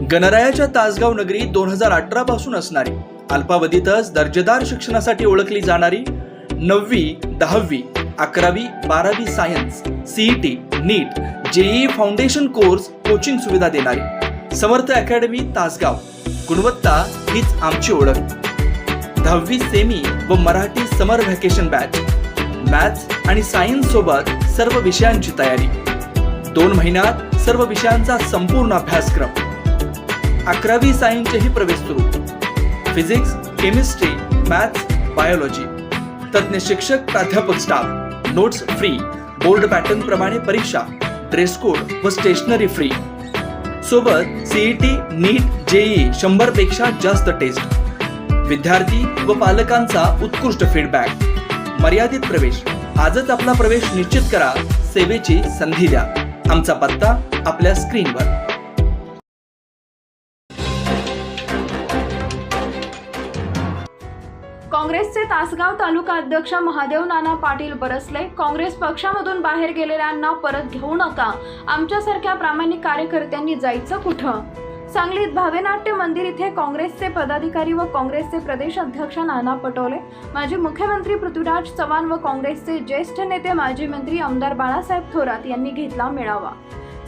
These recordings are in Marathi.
गणरायाच्या तासगाव नगरी दोन हजार अठरा पासून असणारी अल्पावधीतच दर्जेदार शिक्षणासाठी ओळखली जाणारी नववी दहावी अकरावी बारावी science CET NEET JEE foundation course coaching सुविधा देणारी समर्थ अकॅडमी तासगाव. गुणवत्ता हीच आमची ओळख. दहावी सेमी व Marathi summer vacation batch. Maths आणि सायन्स सोबत सर्व विषयांची तयारी. दोन महिन्यात सर्व विषयांचा संपूर्ण अभ्यासक्रम. अकरावी सायन्सचेही प्रवेश सुरू. फिजिक्स केमिस्ट्री मॅथ्स बायोलॉजी तज्ज्ञ शिक्षक प्राध्यापक staff notes free board pattern प्रमाणे परीक्षा. ड्रेस कोड व स्टेशनरी फ्री सोबत सीईटी नीट जेई शंभरपेक्षा जास्त टेस्ट विद्यार्थी व पालकांचा उत्कृष्ट फीडबॅक मर्यादित प्रवेश. आजच आपला प्रवेश निश्चित करा. सेवेची संधी द्या. आमचा पत्ता आपल्या स्क्रीनवर काँग्रेसचे तासगाव तालुका अध्यक्ष महादेव नाना पाटील बरसले. काँग्रेस पक्षामधून बाहेर गेलेल्यांना परत घेऊ नका. आमच्यासारख्या प्रामाणिक कार्यकर्त्यांनी जायचं कुठं? सांगलीत भावेनाट्य मंदिर इथे काँग्रेसचे पदाधिकारी व काँग्रेसचे प्रदेश अध्यक्ष नाना पटोले माजी मुख्यमंत्री पृथ्वीराज चव्हाण व काँग्रेसचे ज्येष्ठ नेते माजी मंत्री आमदार बाळासाहेब थोरात यांनी घेतला मेळावा.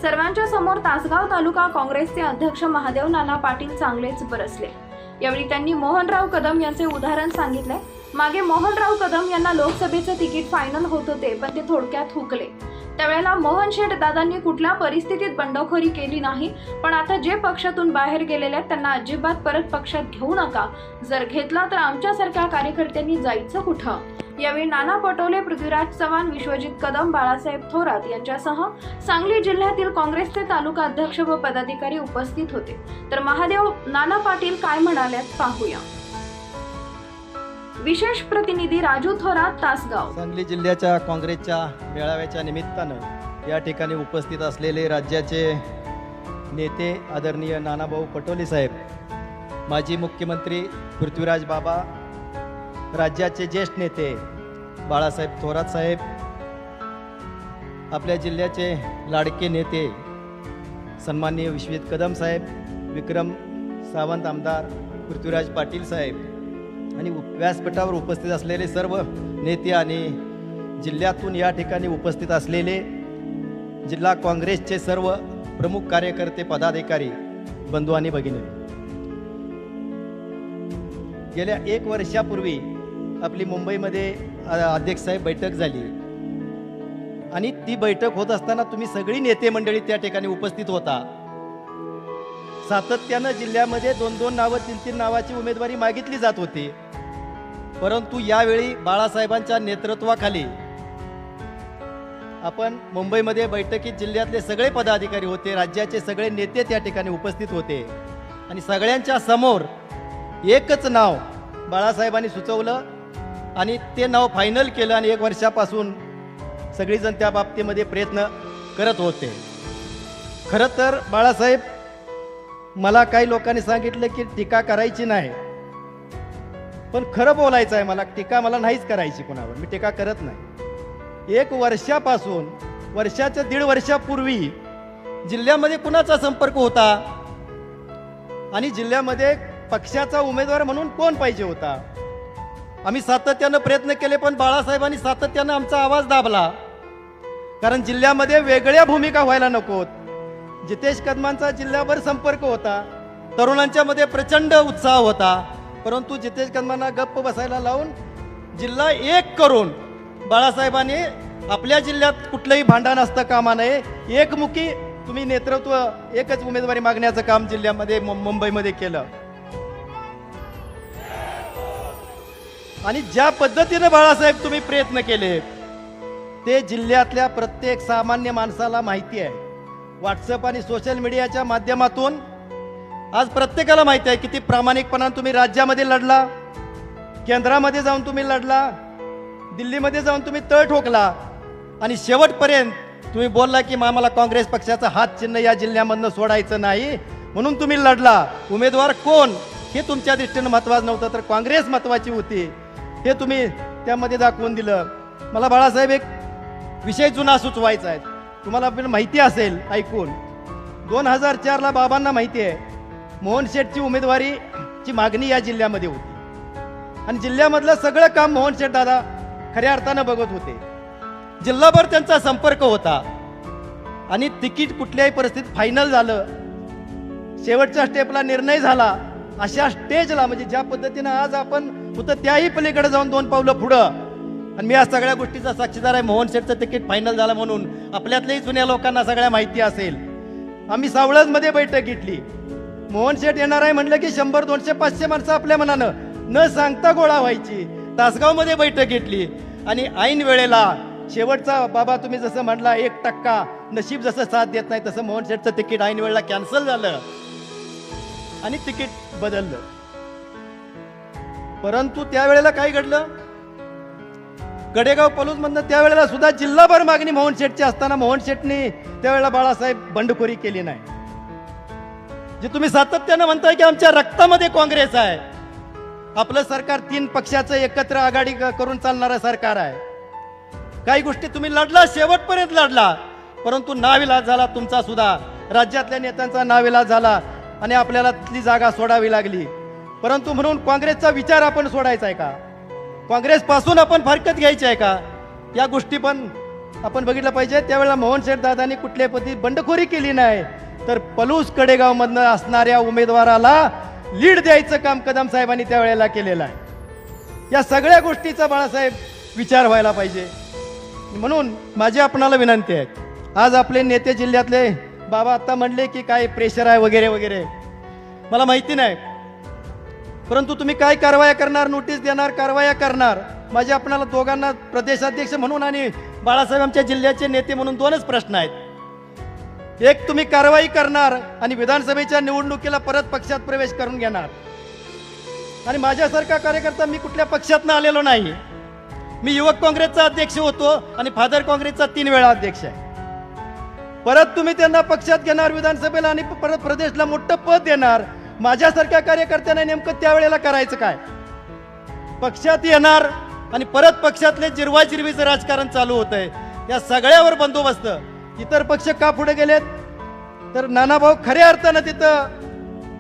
सर्वांच्या समोर तासगाव तालुका काँग्रेसचे अध्यक्ष महादेव नाना पाटील चांगलेच बरसले. यावेळी त्यांनी मोहनराव कदम यांचे उदाहरण सांगितले. मागे मोहनराव कदम यांना लोकसभेचं तिकीट फायनल होत होते पण ते थोडक्यात हुकले. त्यावेळेला मोहन शेठ दादांनी कुठल्या परिस्थितीत बंडखोरी केली नाही पण आता जे पक्षातून बाहेर गेलेले आहेत त्यांना अजिबात परत पक्षात घेऊ नका. जर घेतला तर आमच्यासारख्या कार्यकर्त्यांनी जायचं कुठं? यावेळी नाना पटोले पृथ्वीराज चव्हाण विश्वजित कदम बाळासाहेब थोरात यांच्यासह सांगली जिल्ह्यातील काँग्रेसचे तालुका अध्यक्ष व पदाधिकारी उपस्थित होते. तर महादेव नाना पाटील काय म्हणाल्यात पाहूया. विशेष प्रतिनिधी राजू थोरात तासगाव. सांगली जिल्ह्याच्या काँग्रेसच्या मेळाव्याच्या निमित्तानं या ठिकाणी उपस्थित असलेले राज्याचे नेते आदरणीय नानाभाऊ पटोले साहेब माजी मुख्यमंत्री पृथ्वीराज बाबा राज्याचे ज्येष्ठ नेते बाळासाहेब थोरात साहेब आपल्या जिल्ह्याचे लाडके नेते सन्माननीय विश्वजित कदम साहेब विक्रम सावंत आमदार पृथ्वीराज पाटील साहेब आणि व्यासपीठावर उपस्थित असलेले सर्व नेते आणि जिल्ह्यातून या ठिकाणी उपस्थित असलेले जिल्हा काँग्रेसचे सर्व प्रमुख कार्यकर्ते पदाधिकारी बंधू आणि भगिनी. गेल्या एक वर्षापूर्वी आपली मुंबईमध्ये अध्यक्ष अध्यक्षसाहेब बैठक झाली. आणि ती बैठक होत असताना तुम्ही सगळी नेते मंडळी त्या ठिकाणी उपस्थित होता. सातत्यानं जिल्ह्यामध्ये दोन दोन नावं तीन तीन नावाची उमेदवारी मागितली जात होती. परंतु यावेळी बाळासाहेबांच्या नेतृत्वाखाली आपण मुंबईमध्ये बैठकीत जिल्ह्यातले सगळे पदाधिकारी होते राज्याचे सगळे नेते त्या ठिकाणी उपस्थित होते. आणि सगळ्यांच्या समोर एकच नाव बाळासाहेबांनी सुचवलं आणि ते नाव फायनल केलं आणि एक वर्षापासून सगळीजण त्या बाबतीमध्ये प्रयत्न करत होते. खरं तर बाळासाहेब मला काही लोकांनी सांगितलं की टीका करायची नाही. पण खरं बोलायचं आहे मला टीका मला नाहीच करायची कोणावर. मी टीका करत नाही. एक वर्षापासून वर्षाच्या दीड वर्षापूर्वी जिल्ह्यामध्ये कुणाचा संपर्क होता? आणि जिल्ह्यामध्ये पक्षाचा उमेदवार म्हणून कोण पाहिजे होता? आम्ही सातत्यानं प्रयत्न केले पण बाळासाहेबांनी सातत्यानं आमचा आवाज दाबला. कारण जिल्ह्यामध्ये वेगळ्या भूमिका व्हायला नकोत. जितेश कदमांचा जिल्ह्याभर संपर्क होता. तरुणांच्या मध्ये प्रचंड उत्साह होता. परंतु जितेश कदमांना गप्प बसायला लावून जिल्हा एक करून बाळासाहेबांनी आपल्या जिल्ह्यात कुठलंही भांडण असतं कामा नये. एकमुखी तुम्ही नेतृत्व एकच उमेदवारी मागण्याचं काम जिल्ह्यामध्ये मुं- मुंबईमध्ये केलं. आणि ज्या पद्धतीनं बाळासाहेब तुम्ही प्रयत्न केले ते जिल्ह्यातल्या प्रत्येक सामान्य माणसाला माहिती आहे. व्हॉट्सअप आणि सोशल मीडियाच्या माध्यमातून आज प्रत्येकाला माहिती आहे किती प्रामाणिकपणाने तुम्ही राज्यामध्ये लढला केंद्रामध्ये जाऊन तुम्ही लढला दिल्लीमध्ये जाऊन तुम्ही तळ ठोकला आणि शेवटपर्यंत तुम्ही बोलला की आम्हाला काँग्रेस पक्षाचं हात चिन्ह या जिल्ह्यामधनं सोडायचं नाही म्हणून तुम्ही लढला. उमेदवार कोण हे तुमच्या दृष्टीनं महत्वाचं नव्हतं तर काँग्रेस महत्वाची होती. हे तुम्ही त्यामध्ये दाखवून दिलं. मला बाळासाहेब एक विषय जुना सुचवायचा आहे. तुम्हाला पण माहिती असेल ऐकून. दोन हजार चारला बाबांना माहिती आहे मोहन शेठची उमेदवारीची मागणी या जिल्ह्यामध्ये होती. आणि जिल्ह्यामधलं सगळं काम मोहन शेठ दादा खऱ्या अर्थानं बघत होते. जिल्हाभर त्यांचा संपर्क होता. आणि तिकीट कुठल्याही परिस्थितीत फायनल झालं. शेवटच्या स्टेपला निर्णय झाला. अशा स्टेजला म्हणजे ज्या पद्धतीनं आज आपण होतं त्याही पलीकडे जाऊन दोन पावलं पुढं. आणि मी या सगळ्या गोष्टीचा साक्षीदार आहे. मोहन शेठचं तिकीट फायनल झालं म्हणून. आपल्यातल्याही जुन्या लोकांना सगळ्या माहिती असेल. आम्ही सावळजमध्ये बैठक घेतली. मोहन शेठ येणार आहे म्हणलं की शंभर दोनशे पाचशे माणसं आपल्या मनानं. न सांगता गोळा व्हायची. तासगावमध्ये बैठक घेतली. आणि ऐन वेळेला शेवटचा बाबा तुम्ही जसं म्हणला एक टक्का नशीब जसं साथ देत नाही तसं मोहन शेठचं तिकीट ऐन वेळेला कॅन्सल झालं. आणि तिकीट बदललं. परंतु त्यावेळेला काय घडलं? गडेगाव पलूस मधनं त्यावेळेला सुद्धा जिल्हाभर मागणी मोहन शेठची असताना मोहन शेठनी त्यावेळेला बाळासाहेब बंडखोरी केली नाही. जे तुम्ही सातत्यानं म्हणताय की आमच्या रक्तामध्ये काँग्रेस आहे. आपलं सरकार तीन पक्षाचं एकत्र आघाडी करून चालणारं सरकार आहे. काही गोष्टी तुम्ही लढला शेवटपर्यंत लढला. परंतु नाविलाज झाला तुमचा सुद्धा. राज्यातल्या नेत्यांचा नाविलाज झाला. आणि आपल्याला तिथली जागा सोडावी लागली. परंतु म्हणून काँग्रेसचा विचार आपण सोडायचा आहे का? काँग्रेसपासून आपण फारकत घ्यायची आहे का? या गोष्टी पण आपण बघितलं पाहिजे त्यावेळेला मोहन शेठ दादांनी कुठल्या पद्धती बंडखोरी केली नाही तर पलूस कडेगावमधनं असणाऱ्या उमेदवाराला लीड द्यायचं काम कदम साहेबांनी त्यावेळेला केलेलं आहे. या सगळ्या गोष्टीचा बाळासाहेब विचार व्हायला पाहिजे. म्हणून माझी आपणाला विनंती आहे आज आपले नेते जिल्ह्यातले बाबा आता म्हणले की काय प्रेशर आहे वगैरे वगैरे. मला माहिती नाही. परंतु तुम्ही काय कारवाया करणार नोटीस देणार कारवाया करणार? माझे आपणाला दोघांना प्रदेशाध्यक्ष म्हणून आणि बाळासाहेब आमच्या जिल्ह्याचे नेते म्हणून दोनच प्रश्न आहेत. एक तुम्ही कारवाई करणार आणि विधानसभेच्या निवडणुकीला परत पक्षात प्रवेश करून घेणार. आणि माझ्यासारखा कार्यकर्ता मी कुठल्या पक्षातनं आलेलो नाही. मी युवक काँग्रेसचा अध्यक्ष होतो आणि फादर काँग्रेसचा तीन वेळा अध्यक्ष आहे. परत तुम्ही त्यांना पक्षात घेणार विधानसभेला आणि परत प्रदेशला मोठं पद देणार. माझ्यासारख्या कार्यकर्त्यांना नेमकं त्यावेळेला करायचं काय? पक्षात येणार आणि परत पक्षातले जिरवाजिरवीचं राजकारण चालू होतंय. या सगळ्यावर बंदोबस्त. इतर पक्ष का पुढे गेलेत? तर नानाभाऊ खऱ्या अर्थानं तिथं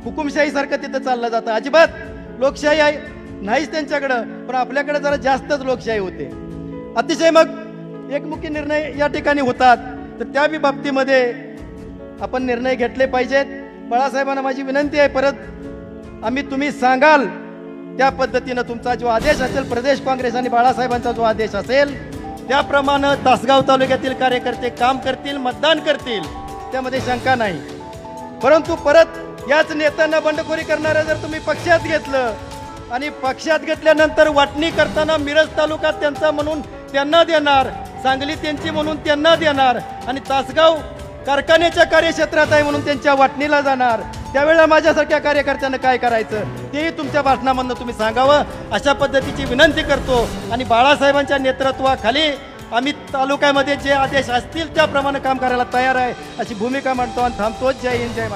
हुकुमशाही सारखं तिथं चाललं जातं. अजिबात लोकशाही आहे नाहीच त्यांच्याकडं पण आपल्याकडे जरा जास्तच लोकशाही होते. अतिशय मग एकमुखी निर्णय या ठिकाणी होतात. तर त्या बी बाबतीमध्ये आपण निर्णय घेतले पाहिजेत. बाळासाहेबांना माझी विनंती आहे परत आम्ही तुम्ही सांगाल त्या पद्धतीनं तुमचा जो आदेश असेल प्रदेश काँग्रेस आणि बाळासाहेबांचा जो आदेश असेल त्याप्रमाणे तासगाव तालुक्यातील कार्यकर्ते काम करतील मतदान करतील त्यामध्ये शंका नाही. परंतु परत याच नेत्यांना बंडखोरी करणारं जर तुम्ही पक्षात घेतलं आणि पक्षात घेतल्यानंतर वाटणी करताना मिरज तालुका त्यांचा म्हणून त्यांना देणार सांगली त्यांची म्हणून त्यांना देणार आणि तासगाव कारखान्याच्या कार्यक्षेत्रात आहे म्हणून त्यांच्या वाटणीला जाणार. त्यावेळेला माझ्यासारख्या कार्यकर्त्यांना काय करायचं? तेही तुमच्या भाषणामधनं तुम्ही सांगावं. अशा पद्धतीची विनंती करतो. आणि बाळासाहेबांच्या नेतृत्वाखाली आम्ही तालुक्यामध्ये जे आदेश असतील त्याप्रमाणे काम करायला तयार आहे. अशी भूमिका मांडतो आणि थांबतोच जय हिंद जय महाराज